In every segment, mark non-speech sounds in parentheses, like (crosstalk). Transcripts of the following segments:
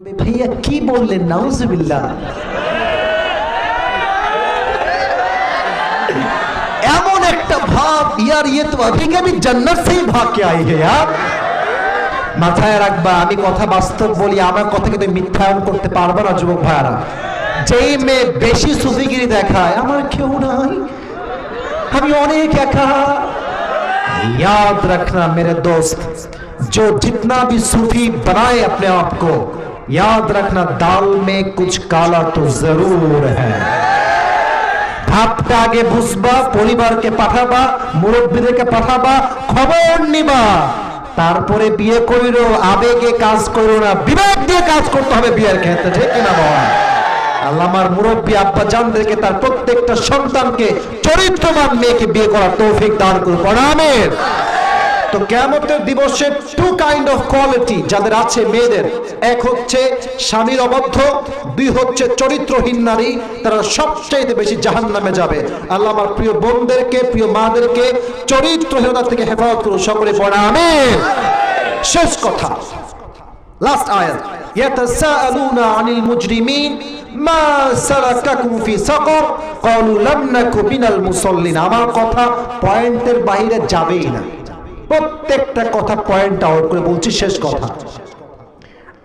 ভাইয়া কি বললেন নাউজুবিল্লাহ এমন একটা ভাব ইয়ার ইয়ে তো अभी कभी जन्नत से ही भाग के आई है यार মাথায় রাখবা আমি কথা বাস্তব বলি আমার কথাকে তুমি মিথ্যায়ন করতে পারবে না যুবক ভাইয়ারা যেই মেয়ে বেশি সুফিগিরি দেখায় আমার কেউ নাই আমি অনেক একা याद रखना मेरे दोस्त जो जितना भी सूफी बनाए अपने आप को याद रखना दाल में कुछ काला तो जरूर है ভাবটা আগে বুঝবা পরিবারকে পাঠাবা মুরব্বীদেরকে পাঠাবা খবর নিবা তারপরে বিয়ে করিরো আবেগে কাজ করো না বিবেক দিয়ে কাজ করতে হবে বিয়ের ক্ষেত্রে ঠিক কিনা বাবা আল্লাহ আমার মুরব্বী আব্বা জানদেরকে তার প্রত্যেকটা সন্তানকে চরিত্রবান মেয়েকে বিয়ে করার তৌফিক দান করুন আমের তো কেমতের দিবসে টু কাইন্ড অফ কোয়ালিটি যাদের আছে মেয়েদের। এক হচ্ছে স্বামীর অবদ্ধ, দুই হচ্ছে চরিত্রহীন নারী, তারা সবচেয়ে বেশি জাহান নামে যাবে। আল্লাহ আমার প্রিয় বোনদেরকে, প্রিয় মাদেরকে চরিত্রহীনতা থেকে হেফাজত করুন, সকলে পড়া আমেন। শেষ কথা। লাস্ট আয়াত ইয়াতাসাআলুনা আনিল মুজরিমিন, মা সালাকাকুম ফি সাকার, ক্বালু লাম নাকু মিনাল মুসাল্লিন। আমার কথা পয়েন্টের বাইরে যাবেই না। প্রত্যেকটা কথা পয়েন্ট আউট করে বলছি, শেষ কথা।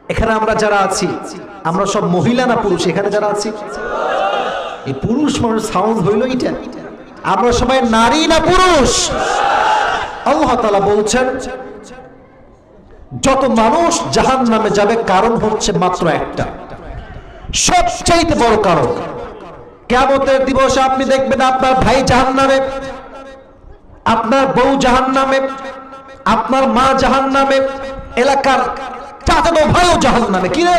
এখানে আমরা যারা আছি, আমরা সব মহিলা না পুরুষ? এখানে যারা আছি? এই পুরুষ মানুষ সাউন্ড হইল এটা আমরা সবাই নারী না পুরুষ? আল্লাহ তাআলা বলছেন, যত মানুষ জাহান নামে যাবে, কারণ হচ্ছে মাত্র একটা। সবচাইতে বড় কারণ। কেমতের দিবসে আপনি দেখবেন আপনার ভাই জাহান নামে আপনার বউ জাহান নামে আপনার মা জাহান নামে এলাকার চাচাতো ভাইও জাহান নামে কি রে?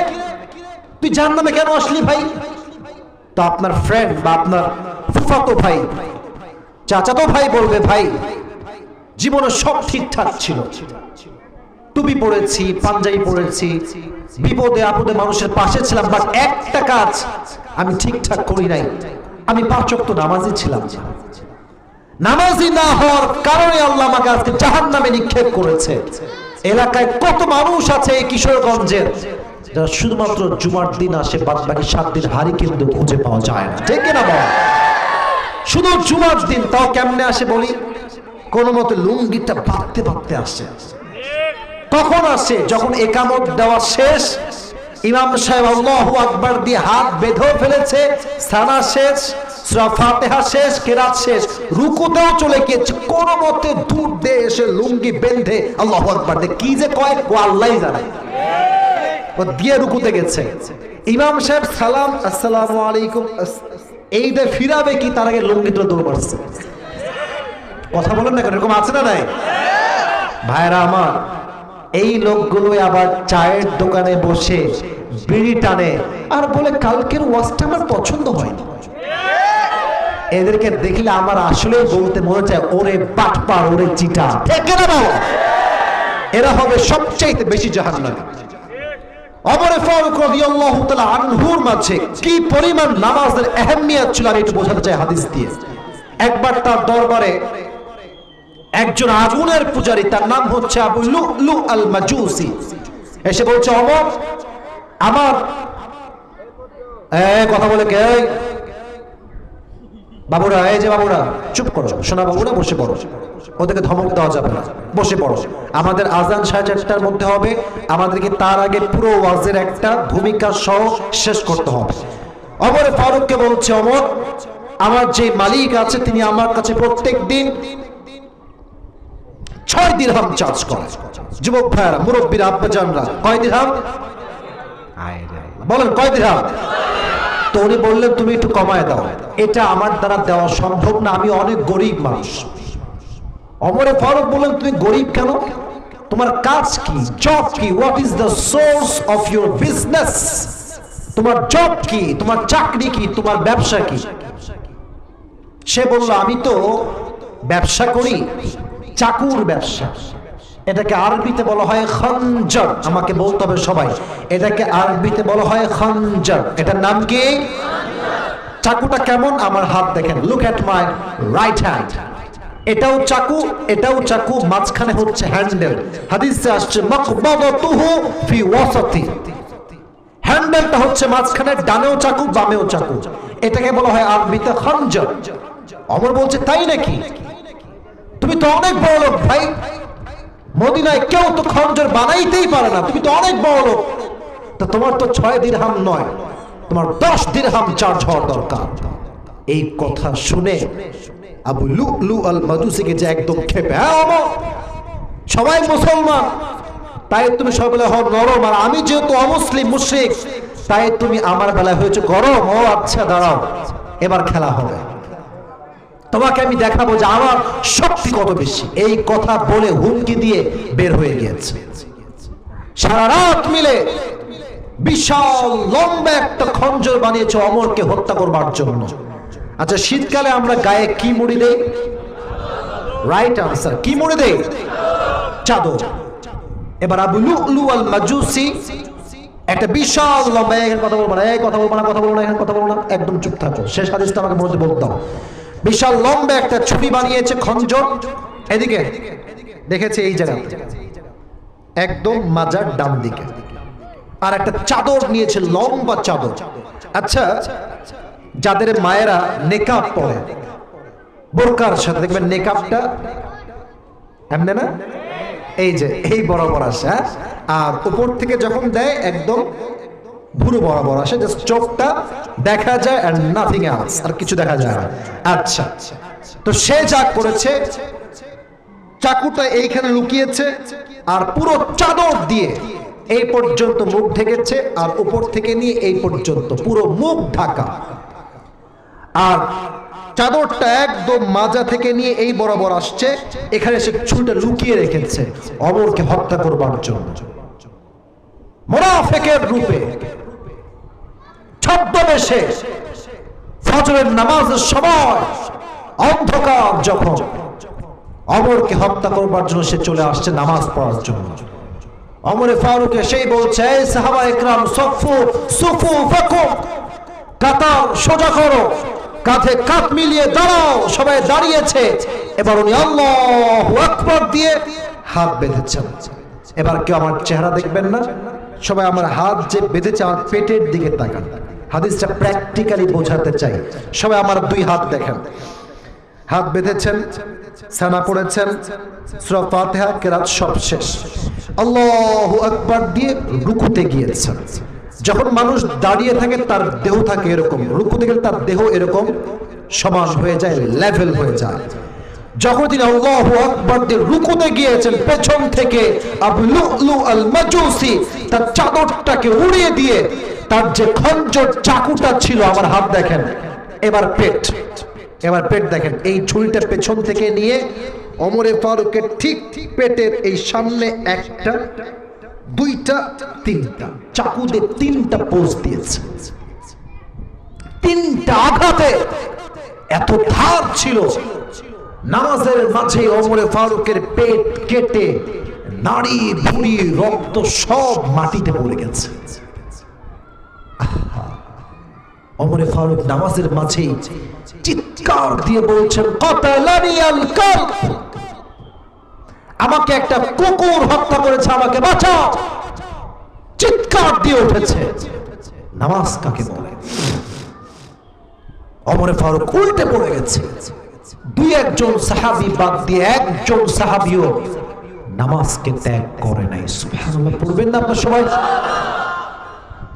তুই জাহান নামে কেন আসলি ভাই? তো আপনার ফ্রেন্ড বা আপনার ফুফাতো ভাই, চাচাতো ভাই বলবে, ভাই, জীবনে সব ঠিকঠাক ছিল। টুপি পড়েছি পাঞ্জাবি পড়েছি বিপদে আপদে মানুষের পাশে ছিলাম বাট একটা কাজ আমি ঠিকঠাক করি নাই। আমি পাঁচক তো নামাজি ছিলাম। নামাজি না হওয়ার কারণে আল্লাহ আমাকে আজকে জাহান নামে নিক্ষেপ করেছে। এলাকায় কত মানুষ আছে এই কিশোরগঞ্জের, যারা শুধুমাত্র জুমার দিন আসে বাদ বাকি সাত দিন হারি কিন্তু খুঁজে পাওয়া যায় না। ঠিক না বল? শুধু জুমার দিন, তাও কেমনে আসে বলি? কোনো মতে লুঙ্গিটা বাঁধতে বাঁধতে আসে। কখন আসে? যখন একামত দেওয়া শেষ, ইমাম সাহেব আল্লাহু আকবার দিয়ে হাত বেঁধেও ফেলেছে, সানা শেষ দূর ফিরাবে কি, তার আগে লুঙ্গি তুলে দৌড় মারছে। কথা বলেন না এরকম আছে না নাই? ভাইরা আমার, এই লোকগুলো আবার চায়ের দোকানে বসে বিড়ি টানে। আর বলে, কালকের ওয়াজটা আমার পছন্দ হয়নি। এদেরকে দেখলে আমার আসলে বলতে মনে চায় ওরে বাটপা ওরে চিটা এরা হবে সবচাইতে বেশি জাহান্নামী। অমরে ফারুক রাদিয়াল্লাহু তাআলা আনহুর মাঝে কি পরিমাণ নামাজের আহমিয়ত ছিল আমি একটু বোঝাতে চাই হাদিস দিয়ে। একবার তার দরবারে একজন আগুনের পূজারী তার নাম হচ্ছে আবু আল মাজুসি এসে বলছে অমর আমার কথা বলে কে? বাবুরা এই যে বাবুরা চুপ করো সোনা বাবুরা বসে পড়ো। ওদেরকে ধমক দেওয়া যাবে না। বসে পড়ো। আমাদের আজান সাড়ে চারটার মধ্যে হবে। আমাদেরকে তার আগে পুরো ওয়াজের একটা ভূমিকা সহ শেষ করতে হবে। অমরে ফারুককে বলছে অমর আমার যে মালিক আছে তিনি আমার কাছে প্রত্যেক দিন ছয় দিরহাম চার্জ করে। যুবক ভাইয়ারা মুরব্বীরা আব্বাজানরা কয় দিরহাম? বলেন কয় দিরহাম? তো উনি বললেন, তুমি একটু কমায় দাও। এটা আমার দ্বারা দেওয়া সম্ভব না। আমি অনেক গরিব মানুষ। অমরে ফারুক বললেন, তুমি গরিব কেন? তোমার কাজ কি? জব কি? What is the source of your business তোমার জব কি? তোমার চাকরি কি? তোমার ব্যবসা কি? সে বলল, আমি তো ব্যবসা করি, চাকুর ব্যবসা। এটাকে আরবিতে বলা হয় খঞ্জর। আমাকে বলতে হবে সবাই। এটাকে আরবিতে বলা হয় খঞ্জর। এটার নাম কি? চাকুটা কেমন? আমার হাত দেখেন। Look at my right hand এটাও চাকু এটাও চাকু, মাঝখানে হচ্ছে হ্যান্ডেল। হাদিসে আসছে মাকবাদাতুহু ফি ওয়াসাতি। হ্যান্ডেলটা হচ্ছে মাঝখানে, ডানেও চাকু, বামেও চাকু। এটাকে বলা হয় আরবিতে খঞ্জর। অমর বলছে, তাই নাকি? তুমি তো অনেক বড় লোক ভাই। মদিনায় কেউ তো খঞ্জর বানাইতেই পারে না, তুমি তো অনেক বড় লোক। তা তোমার তো ছয় দিরহাম নয়, তোমার দশ দিরহাম চার্জ হওয়ার দরকার। এই কথা শুনে আবু লু লু আল মাদুসিকে যে একদম খেপে হ্যাঁ সবাই মুসলমান, তাই তুমি সব বেলা হও নরম, আর আমি যেহেতু অমুসলিম, মুশরিক, তাই তুমি আমার বেলায় হয়েছে গরম। ও আচ্ছা দাঁড়াও, এবার খেলা হবে। তোমাকে আমি দেখাবো যে আমার শক্তি কত বেশি। এই কথা বলে হুমকি দিয়ে বের হয়ে গিয়েছে। সারা রাত মিলে বিশাল লম্বা একটা খঞ্জর বানিয়েছে অমরকে হত্যা করবার জন্য। আচ্ছা শীতকালে আমরা গায়ে কি মুড়ি দেই? রাইট আনসার কি মুড়ি দেই? চাদর। এবার আবু লুলু আল মাজুসি একটা বিশাল লম্বা এখানে কথা বলব না, এই কথা বলব না কথা বলব না এখানে কথা বলব না, একদম চুপ থাকো। শেষ হাদিসটা আমাকে বলতে বলতে বলতাম বিশাল লম্বা একটা ছবি বানিয়েছে খঞ্জর। এদিকে, দেখেছে এই জায়গা। একদম মাজার ডান দিকে। আর একটা চাদর নিয়েছে, লম্বা চাদর। আচ্ছা যাদের মায়েরা নেকাব পরে, বোরকার সাথে দেখবেন নেকাবটা এমনি না? এই যে, এই বরাবর আসে হ্যাঁ? আর উপর থেকে যখন দেয়, একদম ভুরু বরাবর আসে জাস্ট চোখটা দেখা যায় আর নাথিং এলস আর কিছু দেখা যায় না। আচ্ছা তো সে যা করেছে, চাকুটা এইখানে লুকিয়েছে, আর পুরো চাদর দিয়ে এই পর্যন্ত মুখ ঢেকেছে, আর উপর থেকে নিয়ে এই পর্যন্ত পুরো মুখ ঢাকা। আর চাদরটা একদম মাজা থেকে নিয়ে এই বরাবর আসছে, এখানে সে ছুরিটা লুকিয়ে রেখেছে, অমরকে হত্যা করবার জন্য। মোনাফেকের রূপে ছদ্মবেশে ফজরের নামাজের সময়, অন্ধকার যখন, অমরকে হত্যা করবার জন্য সে চলে আসছে নামাজ পড়ার জন্য। অমরে ফারুকে সেই বলছে সাহাবা একরাম, সফু, সুফু কাতার, সোজা করো, কাঁধে কাঁধ মিলিয়ে দাঁড়াও, সবাই দাঁড়িয়েছে। এবার উনি আল্লাহ আকবর দিয়ে হাত বেঁধেছেন। এবার কেউ আমার চেহারা দেখবেন না, সবাই আমার হাত যে বেঁধেছে, আমার পেটের দিকে তাকান। হাদিসটা প্র্যাকটিক্যালি বোঝাতে চাই। সবাই আমার দুই হাত দেখেন। হাত বেঁধেছেন সানা পড়েছেন, সূরা ফাতিহা, কেরাত সব শেষ। আল্লাহু আকবার দিয়ে রুকুতে গিয়েছেন। যখন মানুষ দাঁড়িয়ে থাকে, তার দেহ থাকে এরকম। রুকুতে গেলে তার দেহ এরকম, সমান হয়ে যায় লেভেল হয়ে যায়। যখন তিনি আল্লাহু আকবার দিয়ে রুকুতে গিয়েছেন, পেছন থেকে আবু লুলু আল মাজুসি তার চাদরটাকে উড়িয়ে দিয়ে তার যে খঞ্জর চাকুটা ছিল, আমার হাত দেখেন। এবার পেট এবার পেট দেখেন। এই ছুরিটা পেছন থেকে নিয়ে অমরে ফারুকের ঠিক ঠিক পেটের এই সামনে একটা, দুইটা, তিনটা চাকু দিয়ে তিনটা পোজ দিয়েছে। তিনটা আঘাতে এত ধার ছিল। নামাজের মাঝে অমরে ফারুকের পেট কেটে নাড়ি ভুড়ি রক্ত সব মাটিতে পড়ে গেছে। অমরে ফারুক নামাজের মাঝেই চিৎকার দিয়ে বলছেন আমাকে একটা কুকুর হত্যা করেছে, আমাকে বাঁচাও। চিৎকার দিয়ে উঠেছে। নামাজ কাকে বলে? অমরে ফারুক উল্টে পড়ে গেছে। দুই একজন সাহাবি বাদ দিয়ে একজন সাহাবিও নামাজকে ত্যাগ করে নাই। সুবহানাল্লাহ, পড়বেন না আপনার সবাই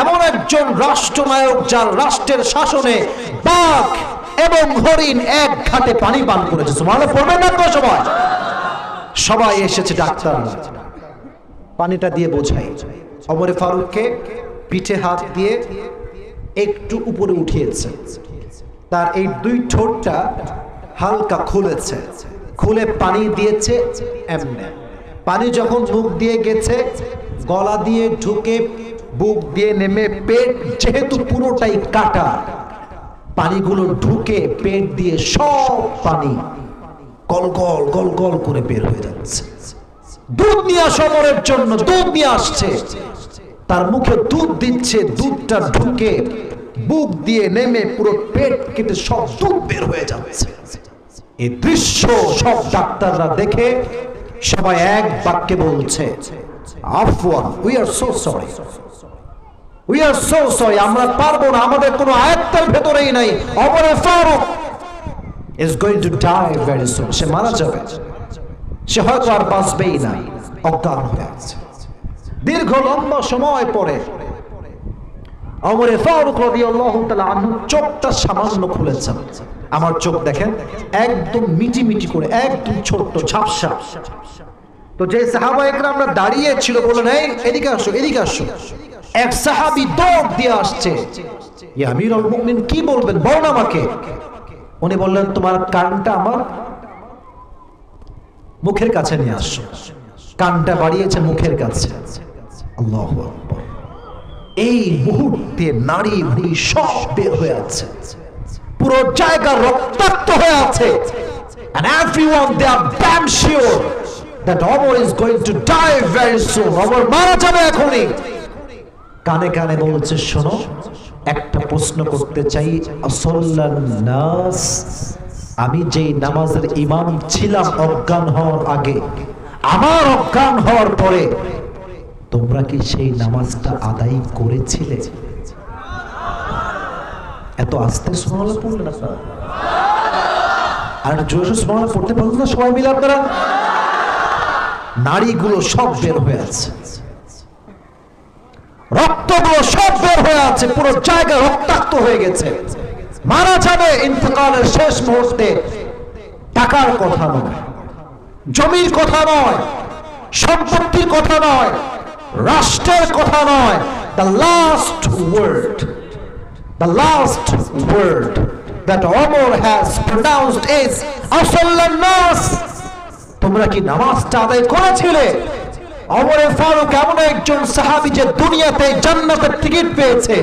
এমন একজন রাষ্ট্রনায়ক যার রাষ্ট্রের শাসনে বাঘ এবং হরিণ এক ঘাটে পানি পান করেছে। পড়বেন না তো সবাই? সবাই এসেছে ডাক্তার পানিটা দিয়ে বোঝাই। অমরে ফারুককে পিঠে হাত দিয়ে একটু উপরে উঠিয়েছে। তার এই দুই ঠোঁটটা হালকা খুলেছে। খুলে পানি দিয়েছে পানি যখন মুখ দিয়ে গেছে, গলা দিয়ে ঢুকে বুক দিয়ে নেমে পেট যেহেতু পুরোটাই কাটা, পানিগুলো ঢুকে পেট দিয়ে সব পানি গল গল গল গল করে বের হয়ে যাচ্ছে। দুধ নিয়ে আসো জন্য, দুধ নিয়ে আসছে। তার মুখে দুধ দিচ্ছে, দুধটা ঢুকে বুক দিয়ে নেমে পুরো পেট কেটে সব দুধ বের হয়ে যাচ্ছে। এই দৃশ্য সব ডাক্তাররা দেখে সবাই এক বাক্যে বলছে, Afwan we are so sorry we are so sorry আমরা পারব না। আমাদের কোনো আয়ত্তের ভেতরেই নাই। অমরে Farooq is going to die very soon সে মারা যাবে। সে হয়তো আর বাঁচবেই না। অজ্ঞান হয়ে আছে। দীর্ঘ লম্বা সময় পরে অমরে ফারুক তাআলা আনহু চোখটা সামান্য খুলেছেন। আমার চোখ দেখেন, একদম মিটি মিটি করে, একদম ছোট্ট ঝাপসা। তো যে সাহাবা একরামরা দাঁড়িয়ে ছিল বললেন, এই, এদিকে আসো এদিকে আসো। এক সাহাবী দৌড় দিয়ে আসছে। ইয়া আমিরুল মুমিন কি বলবেন? বল আমাকে। উনি বললেন, তোমার কানটা আমার মুখের কাছে নিয়ে আসো। কানটা বাড়িয়েছে মুখের কাছে। এই মুহূর্তে নারী ভুড়ি সব বের হয়ে আছে। পুরো জায়গা রক্তাক্ত হয়ে আছে। And everyone, they are damn sure that Omar is going to die very soon. Omar মারা যাবে এখনই। কানে কানে বলছে, শোনো, একটা প্রশ্ন করতে চাই। নাস, আমি যেই নামাজের ইমাম ছিলাম অজ্ঞান হওয়ার আগে, আমার অজ্ঞান হওয়ার পরে, তোমরা কি সেই নামাজটা আদায় করেছিলে? এত আস্তে সোনালা পড়লেন আপনারা আর জোরে সোনালা পড়তে পারলেন না সবাই মিলে আপনারা? নারীগুলো সব বের হয়ে আছে। রক্তগুলো সব বের হয়ে আছে, পুরো জায়গা রক্তাক্ত হয়ে গেছে। মারা যাবে ইন্তকালের শেষ মুহূর্তে, টাকার কথা নয়, জমির কথা নয়, সম্পত্তির কথা নয়, রাষ্ট্রের কথা নয় the last word the last word that Umar has pronounced is আসাল্লান নাস তোমরা কি নামাজটা আদায় করেছিলে? অমরে ফারুক এমন একজন সাহাবী যে দুনিয়াতে জান্নাতের টিকিট পেয়েছে।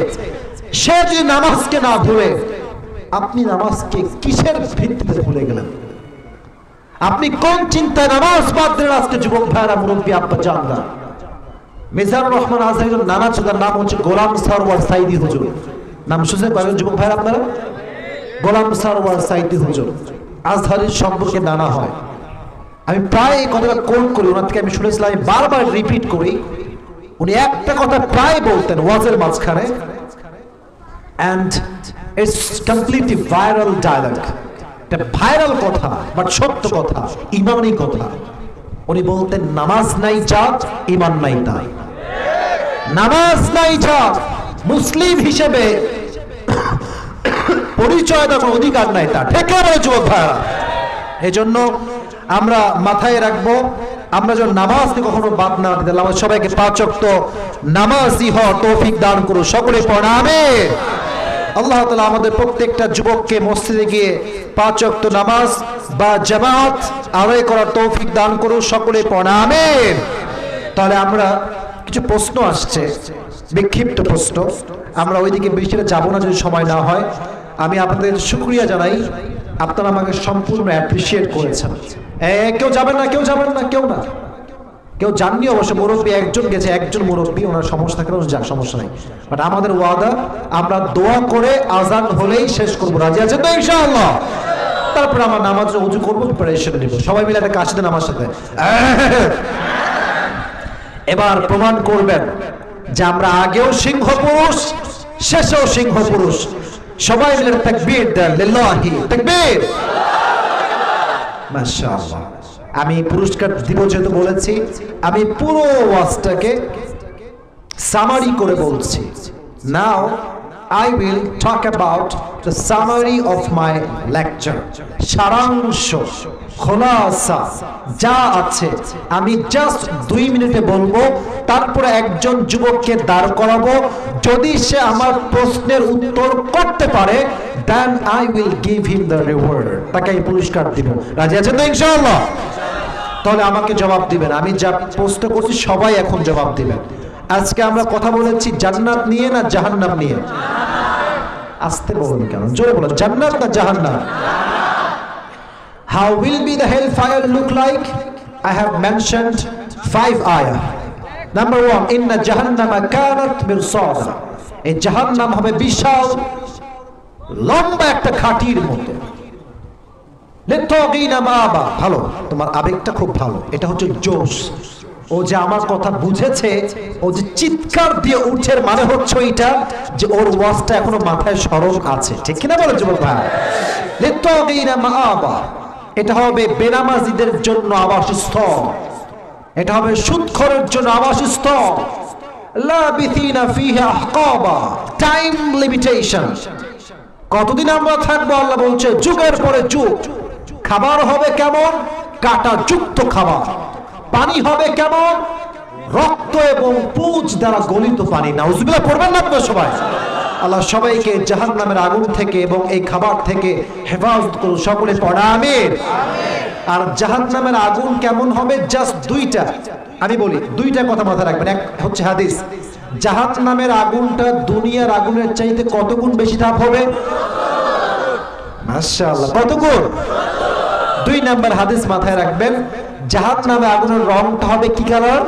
সে যদি নামাজকে না ভুলে, আপনি নামাজকে কিসের ভিত্তিতে ভুলে গেলেন? আপনি কোন চিন্তায় নামাজ বাদ দিলেন? আজকে যুবক ভাইরা, মুরব্বী, আব্বা জানলা মিজানুর রহমান আজহার নানা চোদার নাম হচ্ছে গোলাম সরওয়ার সাইদি হুজুর। নাম শুনছেন পাবেন যুবক ভাইরা আপনারা? গোলাম সরওয়ার সাইদি হুজুর। আজহারের সম্পর্কে নানা হয়। আমি প্রায় এই কথাটা কোট করি, ওনার থেকে আমি শুনেছিলাম, আমি বারবার রিপিট করি। উনি একটা কথা প্রায় বলতেন, ওয়াজের মাঝখানে। And it's completely viral dialogue এটা ভাইরাল কথা বাট সত্য কথা, ইমানই কথা। উনি বলতেন, নামাজ নাই জাত ইমান নাই তাই নামাজ নাই জাত, মুসলিম হিসেবে পরিচয় দেওয়ার অধিকার নাই তার। ঠিক যুবক ভাইরা এজন্য আমরা মাথায় রাখব, আমরা যেন নামাজকে কখনো বাদ না দিতে আমাদের সবাইকে পাঁচ অক্ত নামাজই হ তৌফিক দান করো সকলে পড়াবে আল্লাহ তালা আমাদের প্রত্যেকটা যুবককে মসজিদে গিয়ে পাঁচ অক্ত নামাজ বা জামাত আদায় করার তৌফিক দান করো সকলে পড়াবে তাহলে আমরা কিছু প্রশ্ন আসছে, বিক্ষিপ্ত প্রশ্ন। আমরা ওইদিকে বেশি যাব না যদি সময় না হয়। আমি আপনাদের শুক্রিয়া জানাই। আপনারা আমাকে সম্পূর্ণ অ্যাপ্রিসিয়েট করেছেন। কেউ যাবেন না, কেউ যাবেন না, কেউ না। কেউ জাননি অবশ্য মুরব্বী একজন গেছে, একজন মুরব্বী, ওনার সমস্যা থাকলে যাক সমস্যা নেই। বাট আমাদের ওয়াদা, আমরা দোয়া করে আজান হলেই শেষ করব। রাজি আছেন তো, ইনশাআল্লাহ? তারপরে আমার নামাজ উজু করব প্রিপারেশন নিব। সবাই মিলে একটা কাশি দেন আমার সাথে। (laughs) এবার প্রমাণ করবেন যে আমরা আগেও সিংহ পুরুষ শেষেও সিংহ পুরুষ সবাই মিলে তাকবীর দেন, লিল্লাহি, তাকবীর। মাশাআল্লাহ। আমি পুরস্কার দিব যেহেতু বলেছি, আমি পুরো ওয়াজটাকে সামারি করে বলছি। Now I will talk about summary of my lecture সারাংশ, খোলাসা, যা আছে, আমি জাস্ট দুই মিনিটে বলব। তারপরে একজন যুবককে দাঁড় করাবো। যদি সে আমার প্রশ্নের উত্তর করতে পারে then I will give him the reward তাকে আমি পুরস্কার দিব। রাজি আছেন তো ইনশাআল্লাহ? তাহলে আমাকে জবাব দিবেন। আমি যা প্রশ্ন করছি, সবাই এখন জবাব দিবেন। আজকে আমরা কথা বলেছি জান্নাত নিয়ে না জাহান্নাম নিয়ে? আসতে বলুন কেন? জোরে বলো জান্নাত না জাহান্নাম? How will be the hell fire look like I have mentioned five আয়া নাম্বার ওয়ান ইন্না জাহান্নাম কানাত মিরসাদ এই জাহান্নাম হবে বিশাল, লম্বা একটা খাটির মতো। লিতাগিনা মাবা। ভালো, তোমার আবেগটা খুব ভালো। এটা হচ্ছে জোশ। ও যে আমার কথা বুঝেছে, ও যে চিৎকার দিয়ে উঠের মানে হচ্ছে এটা যে ওর ওয়াজটা এখনও মাথায় স্মরণ আছে। ঠিক কিনা বলে যুবক ভাই। এটা হবে বেনামাজিদের জন্য আবাসস্থল। এটা হবে সুদখরের জন্য আবাসস্থল। টাইম লিমিটেশন কতদিন আমরা থাকব, আল্লাহ বলছে, যুগের পরে যুগ। খাবার হবে কেমন? কাটা যুক্ত খাবার। পানি হবে কেমন? রক্ত এবং পুজ দ্বারা গলিত পানি। না উজবিলা পড়বেন না আপনারা সবাই? আল্লাহ সবাইকে জাহান নামের আগুন থেকে এবং এই খাবার থেকে হেফাজত করুন। সকলে পড়া আমির আর জাহান নামের আগুন কেমন হবে? জাস্ট দুইটা। আমি বলি, দুইটা কথা মাথায় রাখবেন। এক হচ্ছে হাদিস। জাহান নামের আগুনটা দুনিয়ার আগুনের চাইতে কত গুণ বেশি তাপ হবে? মাশাআল্লাহ। কত গুণ? দুই নাম্বার হাদিস মাথায় রাখবেন জাহান নামে আগুনের রংটা হবে কি কালার?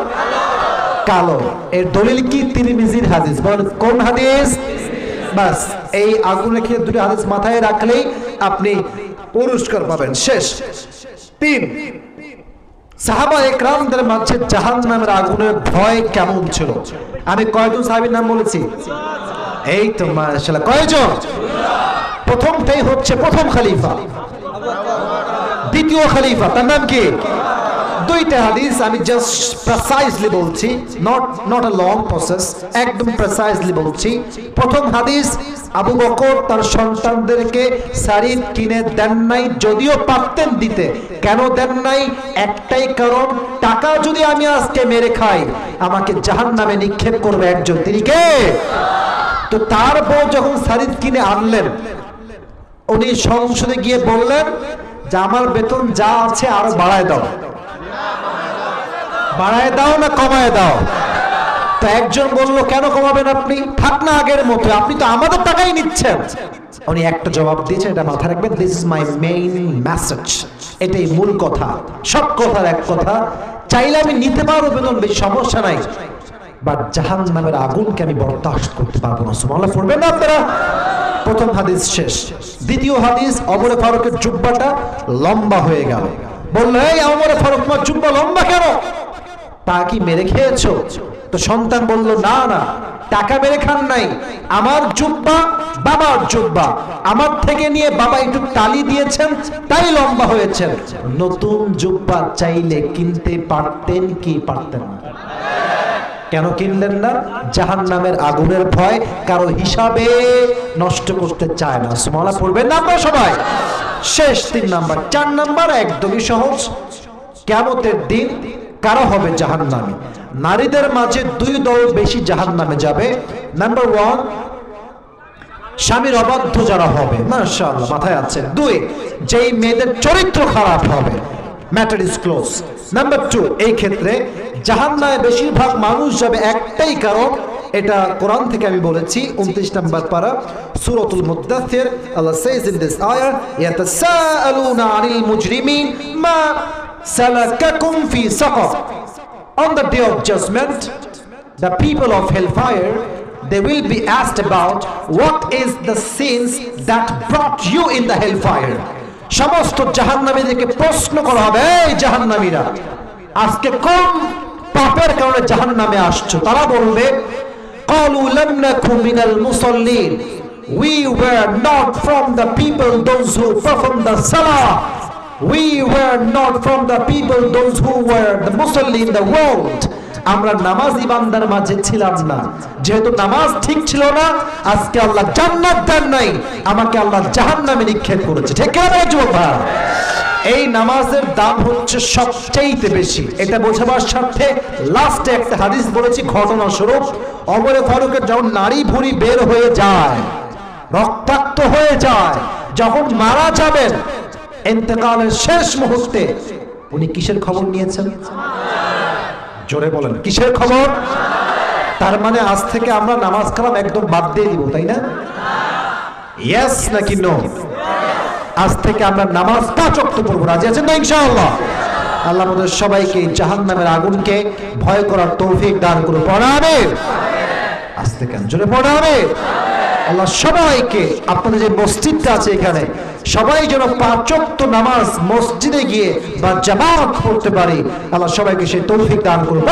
কালো। এর দলিল কি? তিরমিজির হাদিস। বলেন, কোন হাদিস? বাস, এই আগুনের ক্ষেত্রে দুটো হাদিস মাথায় রাখলেই আপনি পুরস্কার পাবেন। শেষ। তিন, সাহাবা একরামদের মাঝে জাহান নামের আগুনের ভয় কেমন ছিল? আমি কয়জন সাহাবীর নাম বলেছি? এই তো, মাশাআল্লাহ। কয়জন? প্রথমটাই হচ্ছে প্রথম খলিফা। দ্বিতীয় খলিফা, তার নাম কি? দুইটা হাদিস আমি জাস্ট প্রেসাইজলি বলছি not not a long process একদম প্রেসাইজলি বলছি। প্রথম হাদিস, আবু বকর তার সন্তানদেরকে শাড়ি কিনে দেন নাই, যদিও পারতেন দিতে। কেন দেন নাই? একটাই কারণ, টাকা যদি আমি আজকে মেরে খাই, আমাকে জাহান নামে নিক্ষেপ করবে একজন। তিনি কে? তো তার বউ যখন শাড়ি কিনে আনলেন, উনি সংসদে গিয়ে বললেন যে আমার বেতন যা আছে আরও বাড়ায় দাও। বাড়ায় দাও না কমায় দাও? তো একজন বলল, কেন কমাবেন আপনি? থাক না আগের মতো, আপনি তো আমাদের টাকাই নিচ্ছেন। উনি একটা জবাব দিয়েছেন, এটা মাথায় রাখবেন this is my main message এটাই মূল কথা, সব কথার এক কথা। চাইলে আমি নিতে পারব, বেতন বেশি, সমস্যা নাই। বাট জাহান নামের আগুনকে আমি বরদাস্ত করতে পারব না। সুমাল্লাহ পড়বেন না আপনারা? প্রথম হাদিস শেষ। দ্বিতীয় হাদিস অমরে ফারুকের জুব্বাটা লম্বা হয়ে গেল। বলল, এই অমরে ফারুক, তোমার জুব্বা লম্বা কেন? তা কি মেরে খেয়েছো? তো সন্তান বলল, না না, টাকা মেরে খান নাই। আমার জুব্বা বাবার জুব্বা। আমার থেকে নিয়ে বাবা একটু তালি দিয়েছেন, তাই লম্বা হয়েছেন। নতুন জুব্বা চাইলে কিনতে পারতেন কি পারতেন না? কেন কিনলেন না? জাহান নামের আগুনের ভয় কারও হিসাবে নষ্ট করতে চায় না। সুমালা পড়বেন না আমরা সবাই। শেষ তিন নাম্বার, চার নাম্বার একদমই সহজ। কেমতের দিন কারও হবে জাহান নামে নারীদের মাঝে দুই দল বেশি জাহান নামে যাবে। নাম্বার ওয়ান স্বামীর অবাধ্য যারা হবে, মাশাআল্লাহ, মাথায় আছে। দুই, যেই মেয়েদের চরিত্র খারাপ হবে। Matter is close number two এই ক্ষেত্রে জাহান্নায় বেশিরভাগ মানুষ যাবে একটাই কারণ, এটা কোরআন থেকে আমি বলেছি, উনত্রিশ নাম্বার পারা, সুরতুল মুদাসের আল্লাহ ইন দিস আয়ার ইয়াতা সালুনা আনিল মুজরিমি মা সালাকাকুম ফি on the day of the people of hellfire they be asked about what is the sins that brought you in the hellfire সমস্ত জাহান্নামীদেরকে প্রশ্ন করা হবে এই জাহান্নামীরা আজকে কোন পাপের কারণে জাহান্নামে আসছো তারা বলবে قالوا لم نكن من المصلين we were not from the people those who perform the salah we were not from the people those who were the muslim in the world আমরা নামাজ ইবান্দার মাঝে ছিলাম না। যেহেতু নামাজ ঠিক ছিল না, আজকে আল্লাহ জান্নাত দেন নাই, আমাকে আল্লাহ জাহান্নামে নিক্ষেপ করেছে। ঠিক কেন যুবক ভাই? এই নামাজের দাম হচ্ছে সবচাইতে বেশি। এটা বোঝাবার স্বার্থে লাস্টে একটা হাদিস বলেছি, ঘটনা স্বরূপ। অমরে ফারুকের যখন নারী ভুড়ি বের হয়ে যায়, রক্তাক্ত হয়ে যায়, যখন মারা যাবেন এতেকালের শেষ মুহূর্তে উনি কিসের খবর নিয়েছেন? জোরে বলেন, কিসের খবর? তার মানে আজ থেকে আমরা নামাজ কালাম একদম বাদ দিয়ে দিব, তাই না? ইয়েস নাকি নো আজ থেকে আমরা নামাজ পাঁচ পড়ব, রাজি আছেন না ইনশাআল্লাহ? আল্লাহ আমাদের সবাইকে জাহান্নামের আগুনকে ভয় করার তৌফিক দান করে পড়াবে আজ থেকে জোরে পড়াবে আল্লাহ সবাইকে, আপনাদের যে মসজিদটা আছে এখানে, সবাই যেন পাঁচক্ত নামাজ মসজিদে গিয়ে বা জামাত পড়তে পারি, আল্লাহ সবাইকে সেই তৌফিক দান করুন।